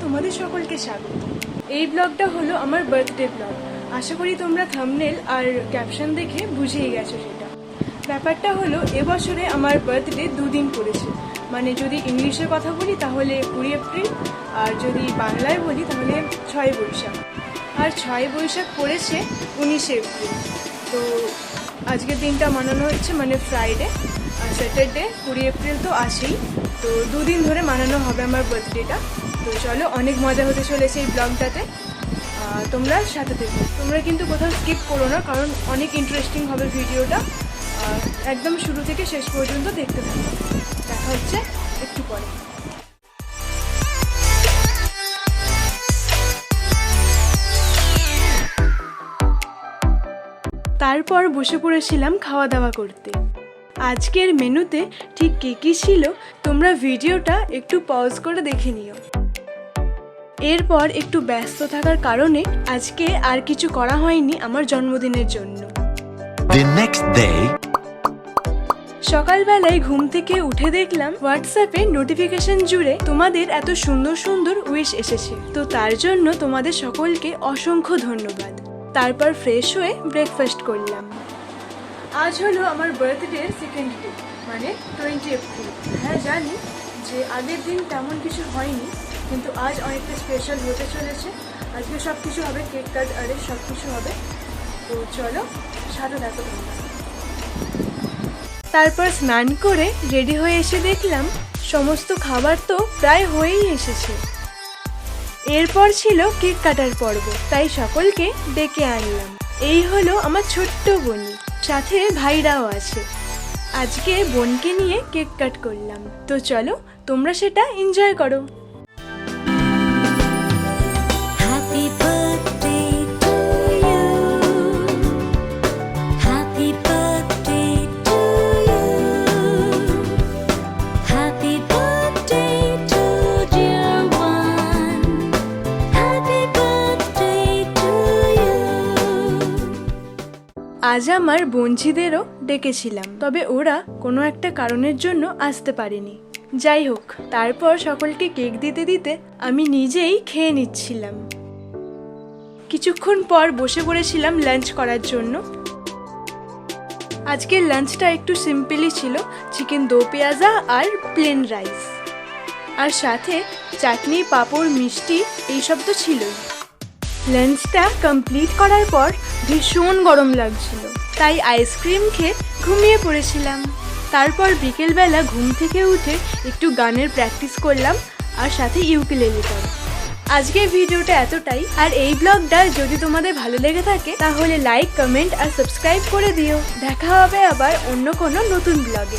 তোমাদের সকলকে স্বাগত। এই ব্লগটা হলো আমার বার্থডে ব্লগ আশা করি তোমরা থামনেল আর ক্যাপশন দেখে বুঝেই গেছো সেটা। ব্যাপারটা হলো এবছরে আমার বার্থডে দুদিন পড়েছে। মানে যদি ইংলিশে কথা বলি, তাহলে কুড়ি এপ্রিল, আর যদি বাংলায় বলি, তাহলে ছয় বৈশাখ। আর ছয় বৈশাখ পড়েছে উনিশে এপ্রিল। তো আজকের দিনটা মানানো হচ্ছে মানে ফ্রাইডে আর স্যাটারডে কুড়ি এপ্রিল তো আসেই। তো দুদিন ধরে মানানো হবে আমার বার্থডেটা তো চলো, অনেক মজা হতে চলেছে এই ব্লগটাতে তোমরা সাথে থেকো। তোমরা কিন্তু কোথাও স্কিপ করো না, কারণ অনেক ইন্টারেস্টিং হবে ভিডিওটা একদম শুরু থেকে শেষ পর্যন্ত দেখতে থাকো। দেখা হচ্ছে একটু পরে। তারপর বসে পড়েছিলাম খাওয়া দাওয়া করতে। আজকের মেনুতে ঠিক কী কী ছিল তোমরা ভিডিওটা একটু পজ করে দেখে নিও। এরপর একটু ব্যস্ত থাকার কারণে আজকে আর কিছু করা হয়নি আমার জন্মদিনের জন্য। সকালবেলায় ঘুম থেকে উঠে দেখলাম হোয়াটসঅ্যাপে নোটিফিকেশন জুড়ে তোমাদের এত সুন্দর সুন্দর উইশ এসেছে। তো তার জন্য তোমাদের সকলকে অসংখ্য ধন্যবাদ। তারপর ফ্রেশ হয়ে ব্রেকফাস্ট করলাম। আজ হলো আমার বার্থডের সেকেন্ড ডে মানে টোয়েন্টি এপ্রিল হ্যাঁ জানি যে আগের দিন তেমন কিছু হয়নি, কিন্তু আজ অনেকটা স্পেশাল হতে চলেছে। আজকে সব কিছু হবে কেক কাট আরে সব কিছু হবে। তো চলো, সাথে দেখো তারপর স্নান করে রেডি হয়ে এসে দেখলাম সমস্ত খাবার তো প্রায় হয়েই এসেছে। এরপর ছিল কেক কাটার পর্ব, তাই সকলকে ডেকে আনলাম। এই হলো আমার ছোট্ট বনি। সাথে ভাইরাও আছে। আজকে বোনকে নিয়ে কেক কাট করলাম। তো চলো, তোমরা সেটা এনজয় করো। আজ আমার বঞ্চিদেরও ডেকেছিলাম, তবে ওরা কোনো একটা কারণের জন্য আসতে পারেনি। যাই হোক, তারপর সকলকে কেক দিতে দিতে আমি নিজেই খেয়ে নিচ্ছিলাম। কিছুক্ষণ পর বসে পড়েছিলাম লাঞ্চ করার জন্য। আজকের লাঞ্চটা একটু সিম্পলই ছিল, চিকেন দো পেঁয়াজা আর প্লেন রাইস। আর সাথে চাটনি, পাঁপড়, মিষ্টি এইসব তো ছিলই। লাঞ্চটা কমপ্লিট করার পর ভীষণ গরম লাগছিল। তাই আইসক্রিম খেয়ে ঘুমিয়ে পড়েছিলাম। তারপর বিকেলবেলা ঘুম থেকে উঠে একটু গানের প্র্যাকটিস করলাম আর সাথে ইউকেলেলিটাও আজকের ভিডিওটা এতটাই। আর এই ব্লগটা যদি তোমাদের ভালো লেগে থাকে, তাহলে লাইক কমেন্ট আর সাবস্ক্রাইব করে দিও। দেখা হবে আবার অন্য কোনো নতুন ব্লগে